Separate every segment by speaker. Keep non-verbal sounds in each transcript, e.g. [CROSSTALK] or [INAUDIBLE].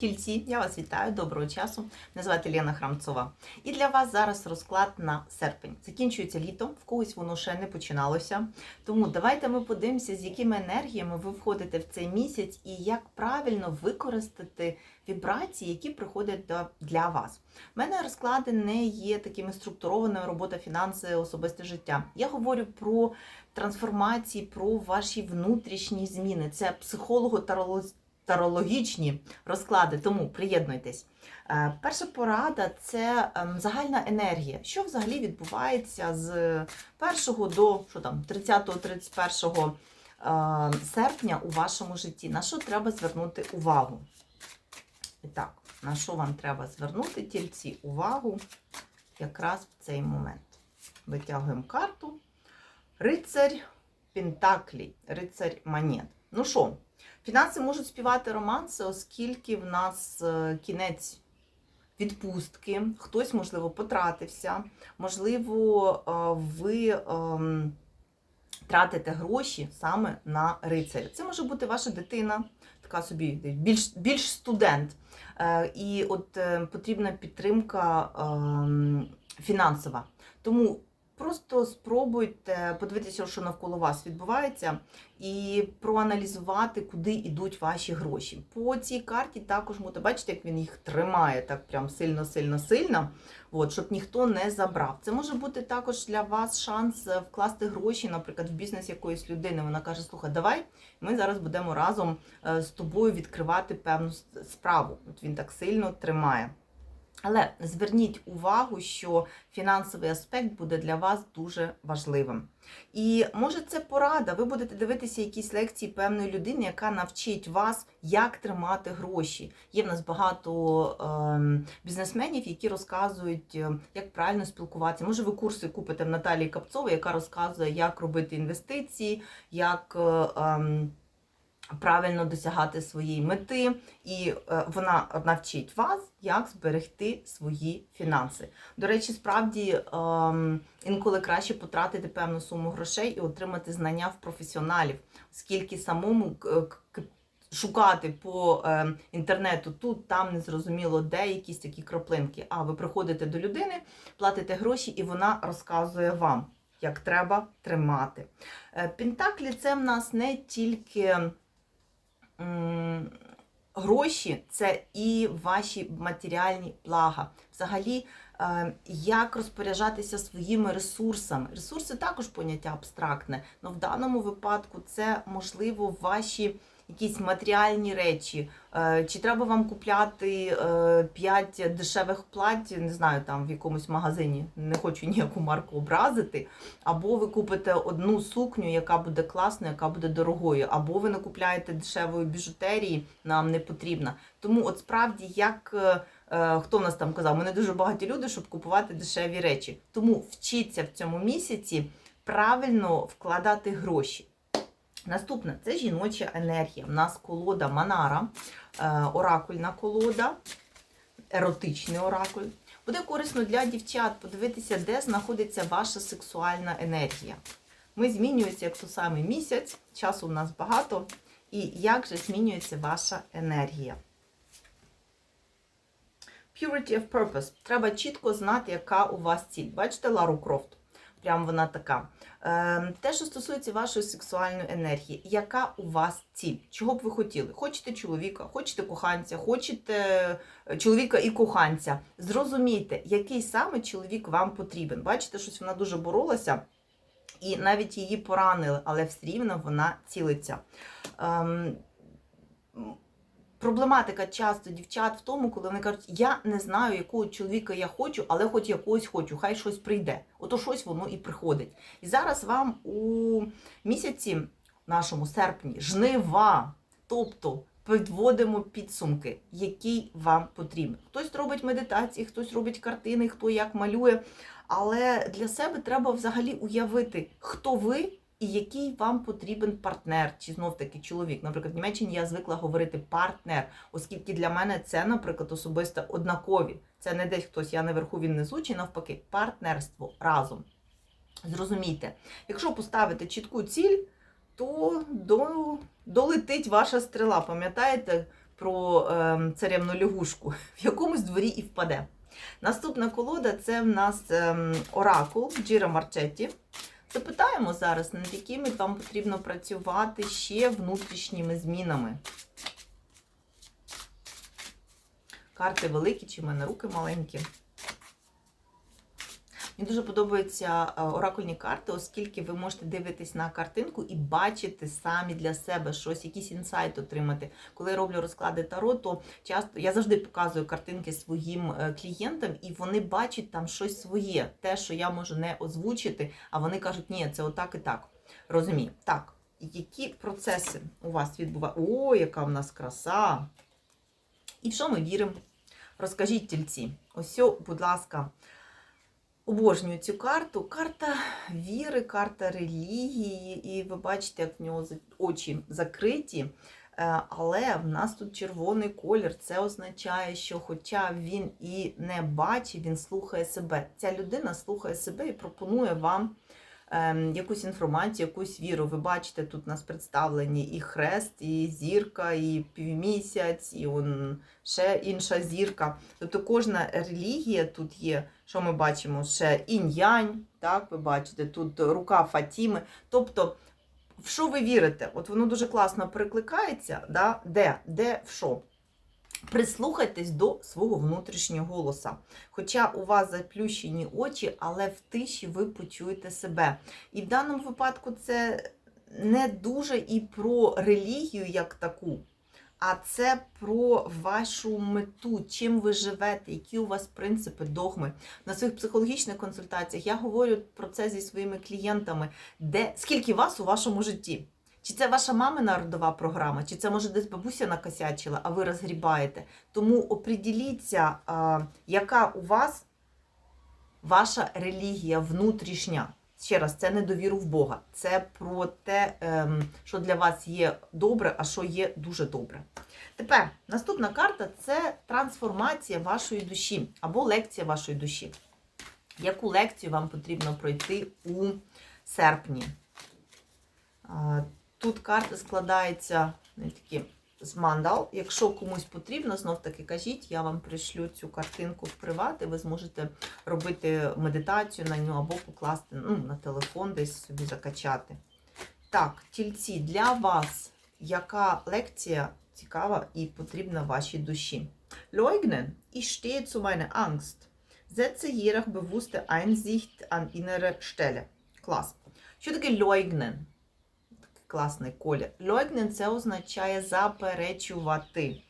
Speaker 1: Тільці, я вас вітаю, доброго часу. Мене звати Лена Храмцова. І для вас зараз розклад на серпень. Закінчується літо, в когось воно ще не починалося. Тому давайте ми подивимося, з якими енергіями ви входите в цей місяць і як правильно використати вібрації, які приходять для вас. У мене розклади не є такими структурованими робота, фінанси, особисте життя. Я говорю про трансформації, про ваші внутрішні зміни. Це психолого-таролог тарологічні розклади, тому приєднуйтесь. Е, Перша порада це ем, загальна енергія. Що взагалі відбувається з 1 до що там, 30-31 е, серпня у вашому житті? На що треба звернути увагу? І так, на що вам треба звернути тільці увагу якраз в цей момент? Витягуємо карту. Рицарь Пентаклі, рицарь монет. Ну що, Фінанси можуть співати романси, оскільки в нас е, кінець відпустки, хтось, можливо, потратився, можливо, е, ви ем, тратите гроші саме на рицаря. Це може бути ваша дитина, така собі більш, більш студент. Е, І от потрібна підтримка ем, фінансова. Тому просто спробуйте подивитися, що навколо вас відбувається, і проаналізувати, куди йдуть ваші гроші. По цій карті також можете бачити, як він їх тримає так прям сильно, сильно, сильно, от, щоб ніхто не забрав. Це може бути також для вас шанс е, вкласти гроші, наприклад, в бізнес якоїсь людини. Вона каже: слухай, давай ми зараз будемо разом е, з тобою відкривати певну справу. От він так сильно тримає. Але зверніть увагу, що фінансовий аспект буде для вас дуже важливим. І може це порада. Ви будете дивитися якісь лекції певної людини, яка навчить вас, як тримати гроші. Є в нас багато ем, бізнесменів, які розказують, е, як правильно спілкуватися. Може, ви курси купите в Наталії Капцової, яка розказує, як робити інвестиції, як. е, ем, Правильно досягати своєї мети, і е, вона навчить вас, як зберегти свої фінанси. До речі, справді ем, інколи краще потратити певну суму грошей і отримати знання в професіоналів, оскільки самому к- шукати по е, інтернету тут, там незрозуміло де якісь такі краплинки. А ви приходите до людини, платите гроші, і вона розказує вам, як треба тримати. Е, Пентаклі це в нас не тільки гроші, це і ваші матеріальні блага. Взагалі, е, як розпоряджатися своїми ресурсами. Ресурси також поняття абстрактне, але в даному випадку це можливо ваші якісь матеріальні речі. Е, Чи треба вам купляти 5 дешевих плать, не знаю, там в якомусь магазині, не хочу ніяку марку образити. Або ви купите одну сукню, яка буде класною, яка буде дорогою, або ви накупляєте дешевої біжутерії, нам не потрібна. Тому, от справді, як е, е, хто в нас там казав, ми не дуже багаті люди, щоб купувати дешеві речі. Тому вчіться в цьому місяці правильно вкладати гроші. Наступне це жіноча енергія. У нас колода Манара, е, оракульна колода, еротичний оракуль. Буде корисно для дівчат подивитися, де знаходиться ваша сексуальна енергія. Ми змінюємося як той самий місяць, часу у нас багато. І як же змінюється ваша енергія? Purity of purpose. Треба чітко знати, яка у вас ціль. Бачите Лару Крофт? Прям вона така. Е, те, що стосується вашої сексуальної енергії, яка у вас ціль? Чого б ви хотіли? Хочете чоловіка, хочете коханця, хочете е, чоловіка і коханця. Зрозумійте, який саме чоловік вам потрібен. Бачите, щось вона дуже боролася. І навіть її поранили, але все рівно вона цілиться. Ем, проблематика часто дівчат в тому, коли вони кажуть, я не знаю, якого чоловіка я хочу, але хоч якогось хочу, хай щось прийде. Ото щось воно і приходить. І зараз вам у місяці нашому серпні жнива, тобто підводимо підсумки, який вам потрібен. Хтось робить медитації, хтось робить картини, хто як малює. Але для себе треба взагалі уявити, хто ви і який вам потрібен партнер, чи знов таки чоловік. Наприклад, в Німеччині я звикла говорити партнер, оскільки для мене це, наприклад, особисто однакові. Це не десь хтось, я наверху, він внизу, чи навпаки, партнерство разом. Зрозумійте, якщо поставити чітку ціль, то до, долетить ваша стріла. Пам'ятаєте, про е, царевну лягушку, [LAUGHS] в якомусь дворі і впаде. Наступна колода це в нас ем, оракул Джіра Марчетті. Запитаємо зараз, над якими вам потрібно працювати ще внутрішніми змінами. Карти великі, чи в мене руки маленькі. Мені дуже подобаються е, оракульні карти, оскільки ви можете дивитись на картинку і бачити самі для себе щось, якийсь інсайт отримати. Коли я роблю розклади таро, то часто я завжди показую картинки своїм е, клієнтам, і вони бачать там щось своє, те, що я можу не озвучити, а вони кажуть, ні, це отак і так. Розумію. Так, які процеси у вас відбуваються? О, яка в нас краса! І в що ми віримо? Розкажіть тільці. Ось, будь ласка, обожнюю цю карту. Карта віри, карта релігії, і ви бачите, як в нього очі закриті. Е, Але в нас тут червоний колір. Це означає, що хоча він і не бачить, він слухає себе. Ця людина слухає себе і пропонує вам ем, якусь інформацію, якусь віру. Ви бачите, тут у нас представлені і хрест, і зірка, і півмісяць, і он ще інша зірка. Тобто кожна релігія тут є, що ми бачимо, ще інь-янь, так, ви бачите, тут рука Фатіми. Тобто, в що ви вірите? От воно дуже класно перекликається, да? де, де в що. Прислухайтесь до свого внутрішнього голоса. Хоча у вас заплющені очі, але в тиші ви почуєте себе. І в даному випадку це не дуже і про релігію як таку, а це про вашу мету, чим ви живете, які у вас принципи, догми. На своїх психологічних консультаціях я говорю про це зі своїми клієнтами, де скільки вас у вашому житті. Чи це ваша мамина родова програма, чи це може десь бабуся накосячила, а ви розгрібаєте. Тому оприділіться, яка у вас ваша релігія внутрішня. Ще раз, це не довіру в Бога. Це про те, ем, що для вас є добре, а що є дуже добре. Тепер наступна карта це трансформація вашої душі або лекція вашої душі. Яку лекцію вам потрібно пройти у серпні? Тут карта складається не такі з мандал. Якщо комусь потрібно, знов таки кажіть, я вам пришлю цю картинку в приват, і ви зможете робити медитацію на нього або покласти ну, на телефон, десь собі закачати. Так, тільці, для вас яка лекція цікава і потрібна вашій душі? Leugnen, ich stehe zu meiner Angst. Setze jedoch bewusste Einsicht an innere Stelle. Клас. Що таке leugnen? Класний колір. Leugnen – це означає заперечувати.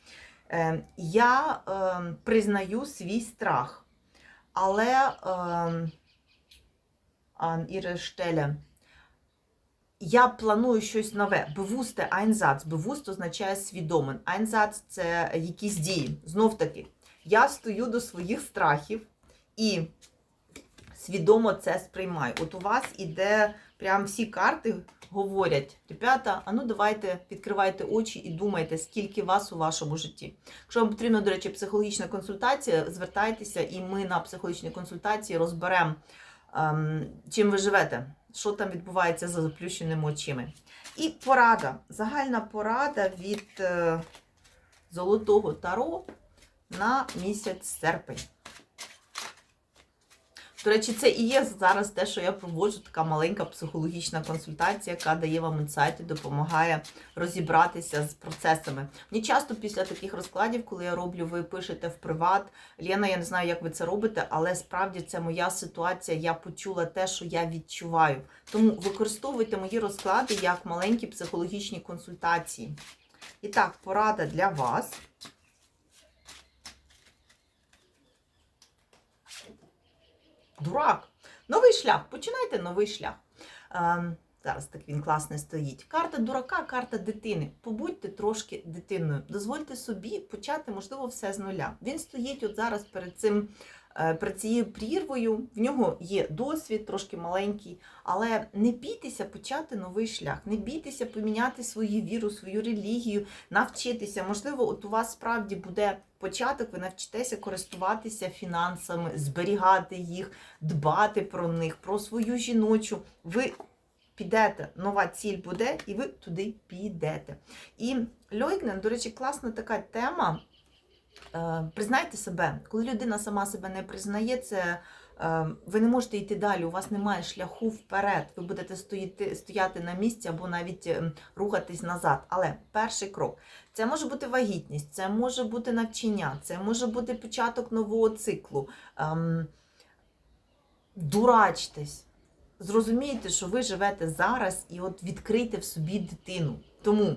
Speaker 1: Е, я е, признаю свій страх, але е, an. Я планую щось нове. Bewusste Einsatz. Bewusst означає свідомен. Einsatz – це якісь дії. Знов таки, я стою до своїх страхів і свідомо це сприймаю. От у вас іде прям всі карти говорять, ребята, а ну давайте відкривайте очі і думайте, скільки вас у вашому житті. Якщо вам потрібна, до речі, психологічна консультація, звертайтеся, і ми на психологічній консультації розберемо, ем, чим ви живете, що там відбувається за заплющеними очима. І порада, загальна порада від е, Золотого Таро на місяць серпень. До речі, це і є зараз те, що я проводжу, така маленька психологічна консультація, яка дає вам інсайти, допомагає розібратися з процесами. Мені часто після таких розкладів, коли я роблю, ви пишете в приват. Лена, я не знаю, як ви це робите, але справді це моя ситуація. Я почула те, що я відчуваю. Тому використовуйте мої розклади як маленькі психологічні консультації. І так, порада для вас. Дурак. Новий шлях. Починайте новий шлях. Ем, зараз так він класний стоїть. Карта дурака, карта дитини. Побудьте трошки дитиною. Дозвольте собі почати, можливо, все з нуля. Він стоїть от зараз перед цим. Е, цією прірвою в нього є досвід, трошки маленький, але не бійтеся почати новий шлях, не бійтеся поміняти свою віру, свою релігію, навчитися. Можливо, от у вас справді буде початок, ви навчитеся користуватися фінансами, зберігати їх, дбати про них, про свою жіночу. Ви підете, нова ціль буде, і ви туди підете. І Льойкнен, до речі, класна така тема. Е, Признайте себе, коли людина сама себе не признає, це е, ви не можете йти далі, у вас немає шляху вперед. Ви будете стояти, стояти на місці або навіть е, рухатись назад. Але перший крок це може бути вагітність, це може бути навчання, це може бути початок нового циклу. Ем, дурачтесь. Зрозумійте, що ви живете зараз і от відкрийте в собі дитину. Тому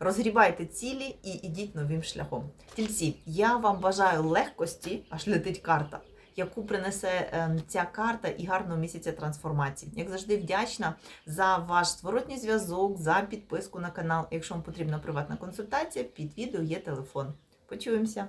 Speaker 1: розгрібайте цілі і ідіть новим шляхом. Тільці, я вам бажаю легкості, аж летить карта, яку принесе ем, ця карта і гарного місяця трансформації. Як завжди, вдячна за ваш зворотній зв'язок, за підписку на канал. Якщо вам потрібна приватна консультація, під відео є телефон. Почуємося!